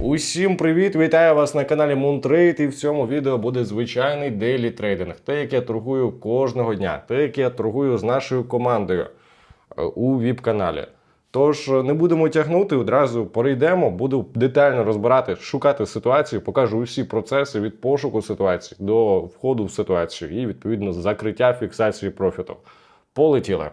Усім привіт! Вітаю вас на каналі Moontrade і в цьому відео буде звичайний дейлі трейдинг. Те, як я торгую кожного дня, те, як я торгую з нашою командою е, у ВІП-каналі. Тож е, не будемо тягнути, одразу перейдемо, буду детально розбирати, шукати ситуацію, покажу усі процеси від пошуку ситуації до входу в ситуацію і відповідно закриття фіксації профіту. Полетіли.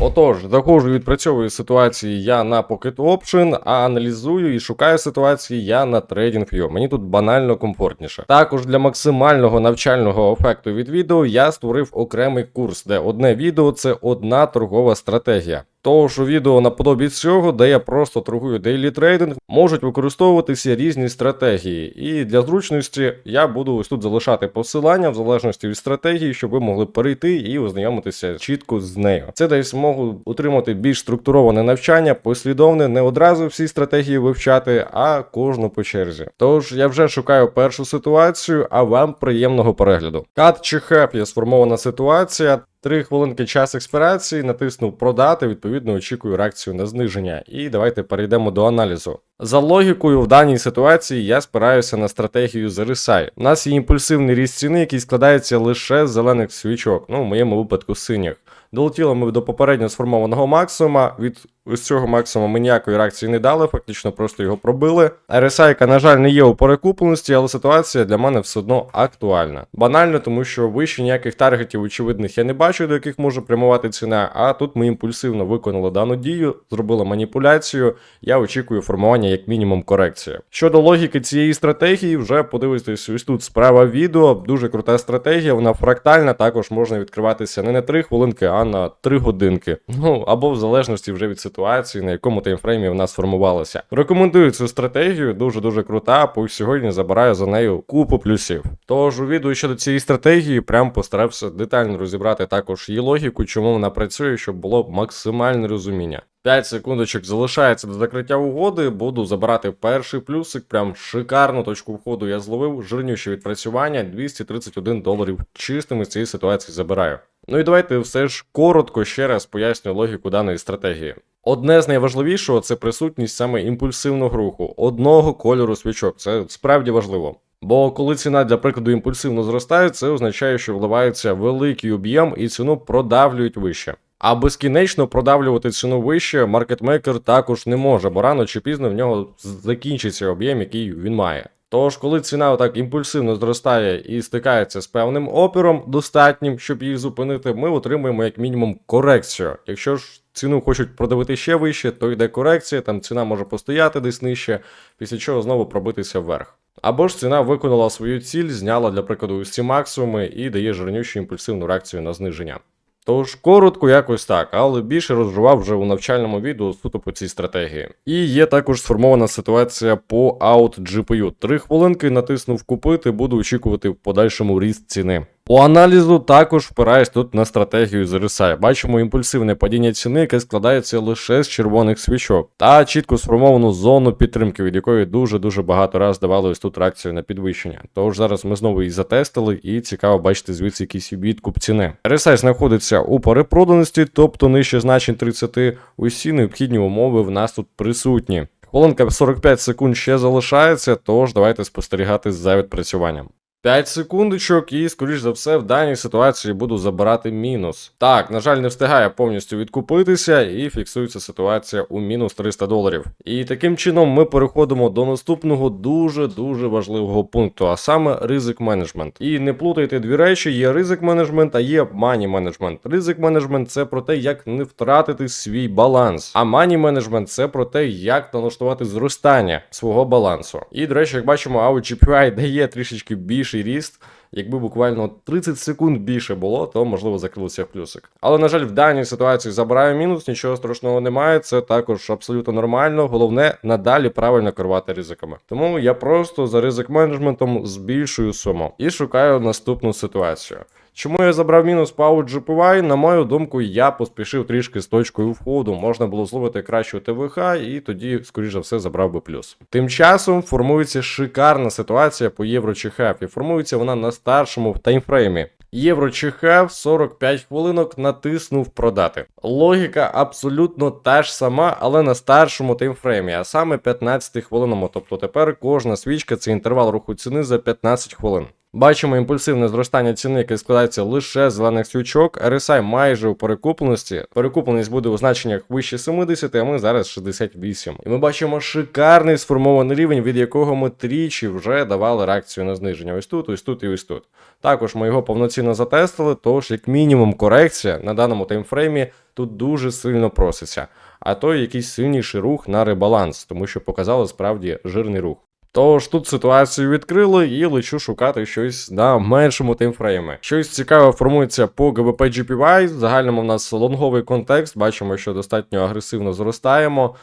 Отож, заходжу, відпрацьовую ситуації я на Pocket Option, а аналізую і шукаю ситуації я на TradingView. Мені тут банально комфортніше. Також для максимального навчального ефекту від відео я створив окремий курс, де одне відео це одна торгова стратегія. Того у відео наподобі цього, де я просто торгую дейлі трейдинг, можуть використовуватися різні стратегії. І для зручності я буду ось тут залишати посилання в залежності від стратегії, щоб ви могли перейти і ознайомитися чітко з нею. Це дасть змогу отримати більш структуроване навчання, послідовне, не одразу всі стратегії вивчати, а кожну по черзі. Тож я вже шукаю першу ситуацію, а вам приємного перегляду. Кат чи хеп є сформована ситуація. Три хвилинки час експірації, натиснув продати, відповідно очікую реакцію на зниження. І давайте перейдемо до аналізу. За логікою, в даній ситуації я спираюся на стратегію з RSI. У нас є імпульсивний ріст ціни, який складається лише з зелених свічок, ну в моєму випадку синіх. Долетіли ми до попередньо сформованого максимума. Від ось цього максимуму ми ніякої реакції не дали, фактично просто його пробили. RSI, на жаль, не є у перекупленості, але ситуація для мене все одно актуальна. Банально, тому що вище ніяких таргетів очевидних я не бачу, до яких може прямувати ціна. А тут ми імпульсивно виконали дану дію, зробили маніпуляцію. Я очікую формування як мінімум корекції. Щодо логіки цієї стратегії, вже подивитись ось тут справа відео. Дуже крута стратегія, вона фрактальна, також можна відкриватися не на 3 хвилинки, а на 3 годинки. Ну або в залежності вже від ситуації, на якому таймфреймі в нас формувалося. Рекомендую цю стратегію, дуже дуже крута. По сьогодні забираю за нею купу плюсів. Тож у відео щодо цієї стратегії, прям постарався детально розібрати також її логіку, чому вона працює, щоб було максимальне розуміння. 5 секундочок залишається до закриття угоди. Буду забирати перший плюсик. Прям шикарну точку входу я зловив. Жирнюче відпрацювання 231 доларів чистими з цієї ситуації забираю. Ну і давайте все ж коротко ще раз поясню логіку даної стратегії. Одне з найважливішого це присутність саме імпульсивного руху, одного кольору свічок. Це справді важливо. Бо коли ціна, для прикладу, імпульсивно зростає, це означає, що вливається великий об'єм і ціну продавлюють вище. А безкінечно продавлювати ціну вище маркетмейкер також не може, бо рано чи пізно в нього закінчиться об'єм, який він має. Тож, коли ціна отак імпульсивно зростає і стикається з певним опіром, достатнім, щоб її зупинити, ми отримуємо як мінімум корекцію. Якщо ж ціну хочуть продавити ще вище, то йде корекція, там ціна може постояти десь нижче, після чого знову пробитися вверх. Або ж ціна виконала свою ціль, зняла, для прикладу, усі максимуми і дає жирнючу імпульсивну реакцію на зниження. Тож коротко, якось так, але більше розживав вже у навчальному відео суто по цій стратегії. І є також сформована ситуація по аут GPU. Три хвилинки натиснув купити, буду очікувати в подальшому ріст ціни. По аналізу також впираюсь тут на стратегію з RSI. Бачимо імпульсивне падіння ціни, яке складається лише з червоних свічок, та чітко сформовану зону підтримки, від якої дуже-дуже багато раз давали ось тут реакцію на підвищення. Тож зараз ми знову її затестили, і цікаво бачити звідси якийсь відкуп ціни. RSI знаходиться у перепроданості, тобто нижче значень 30. Усі необхідні умови в нас тут присутні. Хвилинка 45 секунд ще залишається, тож давайте спостерігати за відпрацюванням. 5 секундочок, і, скоріш за все, в даній ситуації буду забирати мінус. Так, на жаль, не встигає повністю відкупитися, і фіксується ситуація у мінус 300 доларів. І таким чином ми переходимо до наступного дуже-дуже важливого пункту, а саме ризик менеджмент. І не плутайте дві речі: є ризик менеджмент, а є мані менеджмент. Ризик менеджмент це про те, як не втратити свій баланс. А мані менеджмент це про те, як налаштувати зростання свого балансу. І, до речі, як бачимо, AUGPI дає трішечки більший ріст. Якби буквально 30 секунд більше було, то можливо закрилося в плюсик. Але на жаль, в даній ситуації забираю мінус, нічого страшного немає. Це також абсолютно нормально. Головне надалі правильно керувати ризиками. Тому я просто за ризик менеджментом збільшую суму і шукаю наступну ситуацію. Чому я забрав мінус по GPY? На мою думку, я поспішив трішки з точкою входу. Можна було зловити кращу ТВХ, і тоді, скоріш за все, забрав би плюс. Тим часом формується шикарна ситуація по євро ЧХФ, і формується вона на старшому таймфреймі. Євро ЧХФ 45 хвилинок натиснув продати. Логіка абсолютно та ж сама, але на старшому таймфреймі, а саме 15 хвилинному. Тобто тепер кожна свічка це інтервал руху ціни за 15 хвилин. Бачимо імпульсивне зростання ціни, яке складається лише з зелених свічок. RSI майже у перекупленості. Перекупленість буде у значеннях вище 70, а ми зараз 68. І ми бачимо шикарний сформований рівень, від якого ми тричі вже давали реакцію на зниження. Ось тут, ось тут і ось тут. Також ми його повноцінно затестили, тож як мінімум корекція на даному таймфреймі тут дуже сильно проситься. А то якийсь сильніший рух на ребаланс, тому що показали справді жирний рух. Тож тут ситуацію відкрили і лечу шукати щось на меншому таймфреймі. Щось цікаве формується по GBP GPY. В загальному в нас лонговий контекст. Бачимо, що достатньо агресивно зростаємо.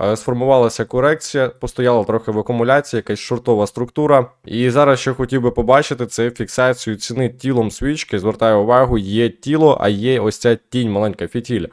Е, Сформувалася корекція, постояла трохи в акумуляції, якась шортова структура. І зараз, що хотів би побачити, це фіксацію ціни тілом свічки. Звертаю увагу, є тіло, а є ось ця тінь, маленька фітіль.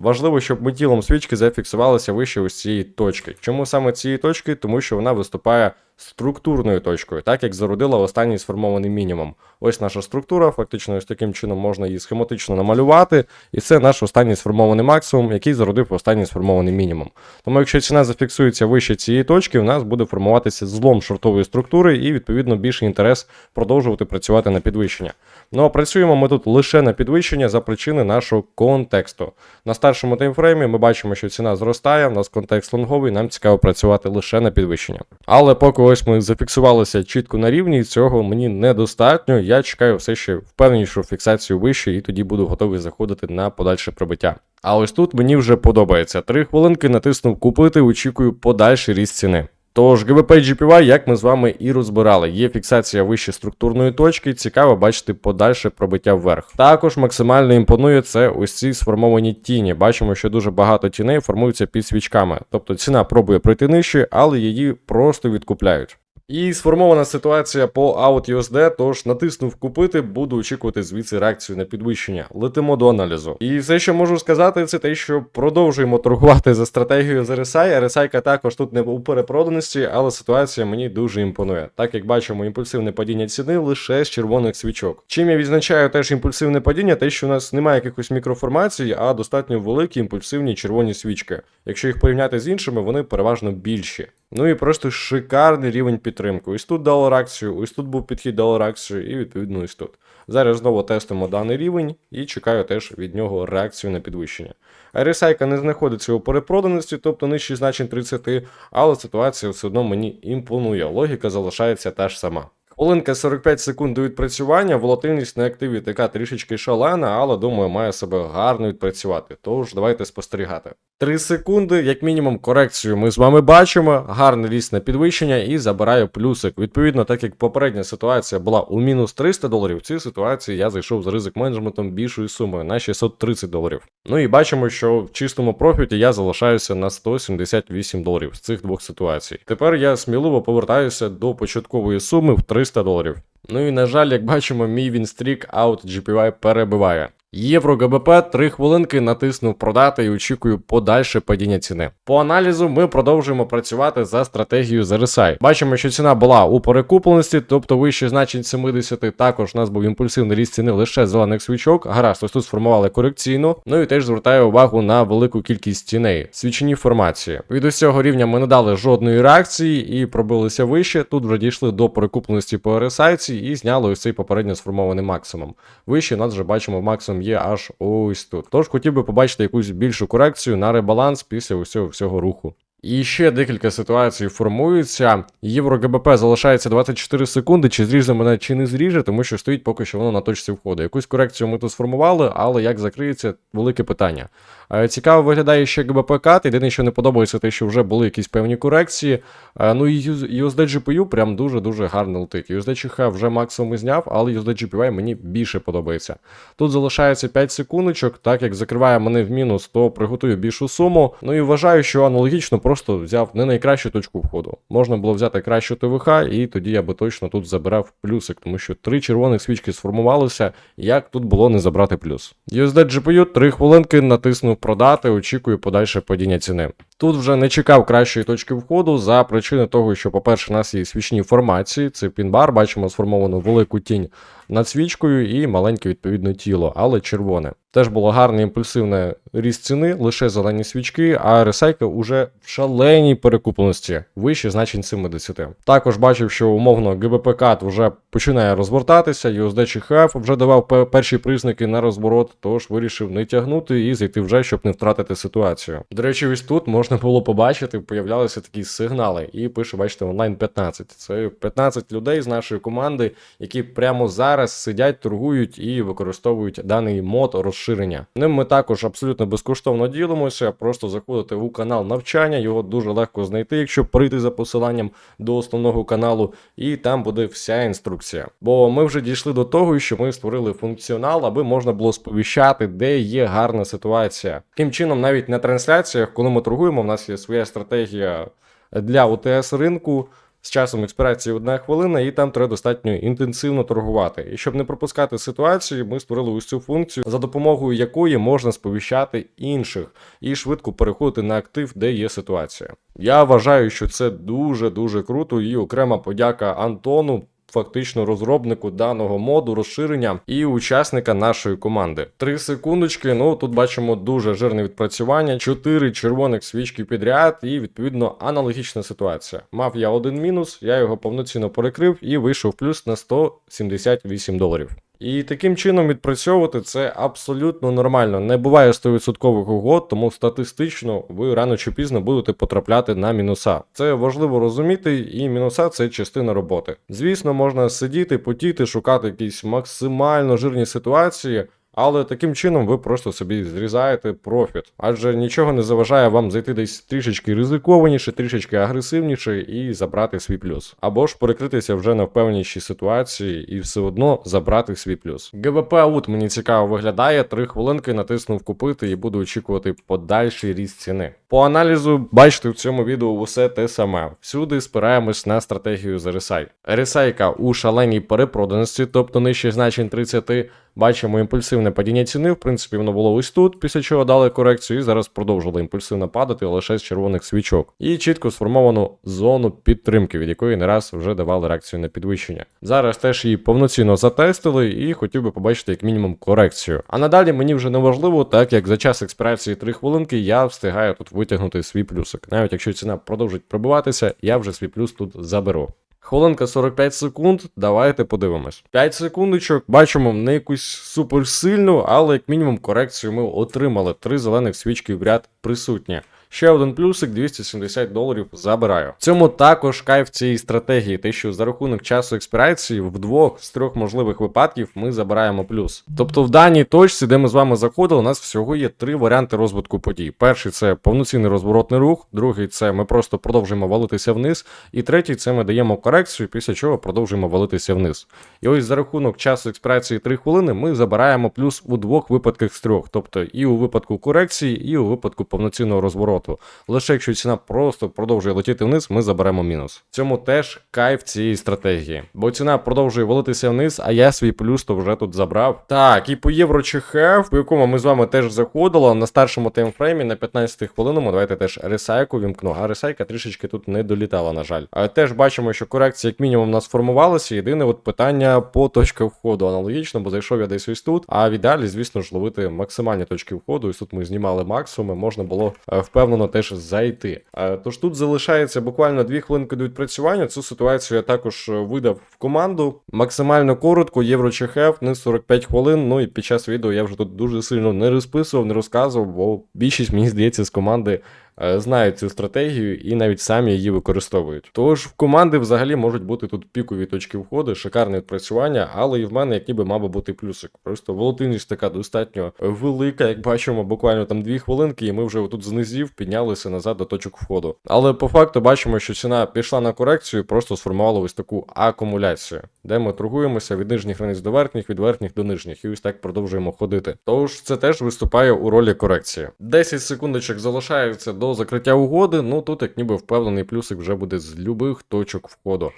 Важливо, щоб ми тілом свічки зафіксувалися вище ось цієї точки. Чому саме цієї точки? Тому що вона виступає структурною точкою, так як зародила останній сформований мінімум. Ось наша структура, фактично, ось таким чином можна її схематично намалювати, і це наш останній сформований максимум, який зародив останній сформований мінімум. Тому якщо ціна зафіксується вище цієї точки, у нас буде формуватися злом шортової структури і, відповідно, більший інтерес продовжувати працювати на підвищення. Ну а працюємо ми тут лише на підвищення за причини нашого контексту. На старшому таймфреймі ми бачимо, що ціна зростає, у нас контекст лонговий, нам цікаво працювати лише на підвищення. Але поки ось ми зафіксувалися чітко на рівні, цього мені недостатньо. Я чекаю все ще впевненішу фіксацію вище, і тоді буду готовий заходити на подальше прибиття. А ось тут мені вже подобається. Три хвилинки натиснув купити, очікую подальший ріст ціни. Тож GBP GPY, як ми з вами і розбирали, є фіксація вище структурної точки, цікаво бачити подальше пробиття вверх. Також максимально імпонує це ось ці сформовані тіні. Бачимо, що дуже багато тіней формуються під свічками. Тобто ціна пробує пройти нижче, але її просто відкупляють. І сформована ситуація по OutUSD, тож натиснув купити, буду очікувати звідси реакцію на підвищення. Летимо до аналізу. І все, що можу сказати, це те, що продовжуємо торгувати за стратегією з RSI. RSI також тут не у перепроданості, але ситуація мені дуже імпонує. Так як бачимо, імпульсивне падіння ціни лише з червоних свічок. Чим я відзначаю теж імпульсивне падіння, те, що у нас немає якихось мікроформацій, а достатньо великі імпульсивні червоні свічки. Якщо їх порівняти з іншими, вони переважно більші. Ну і просто шикарний рівень підтримки. Ось тут дало реакцію, ось тут був підхід дало реакцію, і відповідно ось тут. Зараз знову тестимо даний рівень і чекаю теж від нього реакцію на підвищення. RSI не знаходиться у перепроданості, тобто нижчий значень 30, але ситуація все одно мені імпонує. Логіка залишається та ж сама. Хвилинка 45 секунд до відпрацювання, волатильність на активі така трішечки шалена, але думаю, має себе гарно відпрацювати. Тож давайте спостерігати. 3 секунди, як мінімум, корекцію ми з вами бачимо. Гарний ріст на підвищення і забираю плюсик. Відповідно, так як попередня ситуація була у мінус 300 доларів, в цій ситуації я зайшов з ризик менеджментом більшою сумою на 630 доларів. Ну і бачимо, що в чистому профіті я залишаюся на 178 доларів з цих двох ситуацій. Тепер я сміливо повертаюся до початкової суми в 300 доларів. Ну і на жаль, як бачимо, мій Вінстрік аут GPY перебиває. Євро ГБП 3 хвилинки натиснув продати і очікую подальше падіння ціни. По аналізу ми продовжуємо працювати за стратегією з RSI. Бачимо, що ціна була у перекупленості, тобто вище значень 70. Також у нас був імпульсивний ріст ціни лише зелених свічок. Гаразд, ось тут сформували корекційну. Ну і теж звертаю увагу на велику кількість тіней. Свічені формації. Від усього рівня ми не дали жодної реакції і пробилися вище. Тут вже дійшли до перекупленості по RSI і зняли ось цей попередньо сформований максимум. Вище нас вже бачимо максимум є аж ось тут. Тож хотів би побачити якусь більшу корекцію на ребаланс після усього всього руху. І ще декілька ситуацій формуються. Євро ГБП залишається 24 секунди, чи зріже мене, чи не зріже, тому що стоїть поки що воно на точці входу. Якусь корекцію ми тут сформували, але як закриється, велике питання. Е, Цікаво виглядає ще ГБП кат. Єдине, що не подобається, те, що вже були якісь певні корекції. Е, Ну і USD GPU прям дуже-дуже гарно летить. USD ЧХ вже максимум зняв, але USD GPY мені більше подобається. Тут залишається 5 секундочок, так як закриває мене в мінус, то приготую більшу суму. Ну і вважаю, що аналогічно просто взяв не найкращу точку входу. Можна було взяти кращу ТВХ, і тоді я би точно тут забирав плюсик, тому що три червоних свічки сформувалися. Як тут було не забрати плюс? USD GPU 3 хвилинки натиснув продати, очікую подальше падіння ціни. Тут вже не чекав кращої точки входу за причини того, що, по-перше, у нас є свічні формації. Це пінбар, бачимо сформовану велику тінь над свічкою і маленьке відповідно тіло, але червоне. Теж було гарне імпульсивне ріст ціни, лише зелені свічки, а ресайка уже в шаленій перекупленості, вище значень 70. Також бачив, що умовно ГБП кат вже починає розгортатися, USD CHF вже давав перші признаки на розворот, тож вирішив не тягнути і зайти вже, щоб не втратити ситуацію. До речі, ось тут можна було побачити, появлялися такі сигнали, і пише, бачите, онлайн 15. Це 15 людей з нашої команди, які прямо зараз сидять, торгують і використовують даний мод розширення. Ним ми також абсолютно безкоштовно ділимося. Просто заходите у канал навчання, його дуже легко знайти, якщо прийти за посиланням до основного каналу, і там буде вся інструкція. Бо ми вже дійшли до того, що ми створили функціонал, аби можна було сповіщати, де є гарна ситуація. Таким чином, навіть на трансляціях, коли ми торгуємо, в нас є своя стратегія для ОТС ринку. З часом експірації одна хвилина, і там треба достатньо інтенсивно торгувати. І щоб не пропускати ситуацію, ми створили ось цю функцію, за допомогою якої можна сповіщати інших і швидко переходити на актив, де є ситуація. Я вважаю, що це дуже дуже круто, і окрема подяка Антону. Фактично розробнику даного моду розширення і учасника нашої команди. Три секундочки. Ну тут бачимо дуже жирне відпрацювання, чотири червоних свічки підряд, і відповідно аналогічна ситуація. Мав я один мінус, я його повноцінно перекрив і вийшов плюс на 178 доларів. І таким чином відпрацьовувати це абсолютно нормально. Не буває 100% угод, тому статистично ви рано чи пізно будете потрапляти на мінуса. Це важливо розуміти, і мінуса це частина роботи. Звісно, можна сидіти, потіти, шукати якісь максимально жирні ситуації. Але таким чином ви просто собі зрізаєте профіт, адже нічого не заважає вам зайти десь трішечки ризикованіше, трішечки агресивніше і забрати свій плюс. Або ж перекритися вже на впевненішій ситуації і все одно забрати свій плюс. ГВП аут мені цікаво виглядає. Три хвилинки натиснув купити і буду очікувати подальший ріст ціни. По аналізу бачите в цьому відео усе те саме. Всюди спираємось на стратегію з RSI. RSI у шаленій перепроданості, тобто нижче значень 30. Бачимо імпульсивне падіння ціни. В принципі, воно було ось тут, після чого дали корекцію, і зараз продовжило імпульсивно падати лише з червоних свічок. І чітко сформовану зону підтримки, від якої не раз вже давали реакцію на підвищення. Зараз теж її повноцінно затестили і хотів би побачити як мінімум корекцію. А надалі мені вже не важливо, так як за час експірації 3 хвилинки я встигаю тут витягнути свій плюсик. Навіть якщо ціна продовжить пробиватися, я вже свій плюс тут заберу. Хвилинка 45 секунд, давайте подивимось. 5 секундочок, бачимо не якусь суперсильну, але як мінімум корекцію ми отримали. Три зелених свічки в ряд присутні. Ще один плюсик 270 доларів забираю. Цьому також кайф цієї стратегії, те, що за рахунок часу експірації в двох з трьох можливих випадків ми забираємо плюс. Тобто в даній точці, де ми з вами заходили, у нас всього є три варіанти розвитку подій. Перший це повноцінний розворотний рух, другий це ми просто продовжуємо валитися вниз, і третій це ми даємо корекцію, після чого продовжуємо валитися вниз. І ось за рахунок часу експірації 3 хвилини ми забираємо плюс у двох випадках з трьох, тобто і у випадку корекції, і у випадку повноцінного розвороту. Лише якщо ціна просто продовжує летіти вниз, ми заберемо мінус. В цьому теж кайф цієї стратегії, бо ціна продовжує валитися вниз, а я свій плюс то вже тут забрав. Так, і по євро ЧХФ, по якому ми з вами теж заходили на старшому таймфреймі на 15 хвилиному. Давайте теж ресайку вімкну. А ресайка трішечки тут не долітала, на жаль. А теж бачимо, що корекція, як мінімум, у нас формувалася. Єдине от питання по точках входу аналогічно, бо зайшов я десь ось тут. А в ідеалі, звісно ж, ловити максимальні точки входу. Ось тут ми знімали максимуми, можна було е, впевнено теж зайти. Е, Тож тут залишається буквально 2 хвилинки до відпрацювання. Цю ситуацію я також е, видав в команду. Максимально коротко, євро ЧХФ, не 45 хвилин. Ну і під час відео я вже тут дуже сильно не розписував, не розказував, бо більшість, мені здається, з команди знають цю стратегію і навіть самі її використовують. Тож в команди взагалі можуть бути тут пікові точки входу, шикарне відпрацювання, але і в мене як ніби мав би бути плюсик. Просто волатильність така достатньо велика, як бачимо, буквально там 2 хвилинки, і ми вже отут з низів піднялися назад до точок входу. Але по факту бачимо, що ціна пішла на корекцію, просто сформувала ось таку акумуляцію, де ми торгуємося від нижніх границь до верхніх, від верхніх до нижніх, і ось так продовжуємо ходити. Тож це теж виступає у ролі корекції. 10 секундочок залишається до закриття угоди, ну тут як ніби впевнений плюсик вже буде з любих точок входу.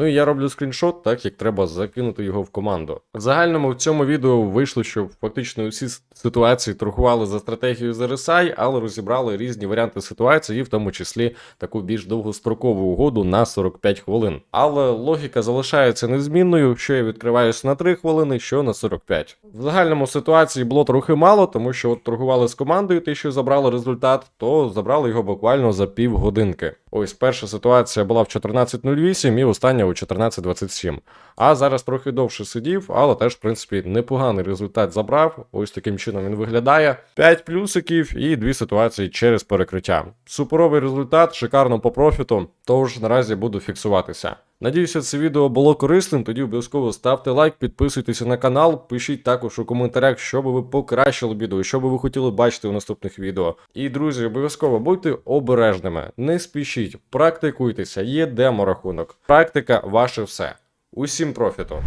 Ну і я роблю скріншот, так як треба закинути його в команду. В загальному в цьому відео вийшло, що фактично усі ситуації торгували за стратегією з RSI, але розібрали різні варіанти ситуації, і в тому числі таку більш довгострокову угоду на 45 хвилин. Але логіка залишається незмінною, що я відкриваюся на 3 хвилини, що на 45. В загальному ситуації було трохи мало, тому що от торгували з командою, ті, що забрали результат, то забрали його буквально за півгодинки. Ось перша ситуація була в 14.08 і остання у 14.27. А зараз трохи довше сидів, але теж, в принципі, непоганий результат забрав. Ось таким чином він виглядає. 5 плюсиків і дві ситуації через перекриття. Суперовий результат, шикарно по профіту, тож наразі буду фіксуватися. Надіюся, це відео було корисним. Тоді обов'язково ставте лайк, підписуйтеся на канал, пишіть також у коментарях, що би ви покращили відео, що би ви хотіли бачити у наступних відео. І друзі, обов'язково будьте обережними, не спішіть, практикуйтеся, є демо рахунок. Практика ваше все. Усім профіту!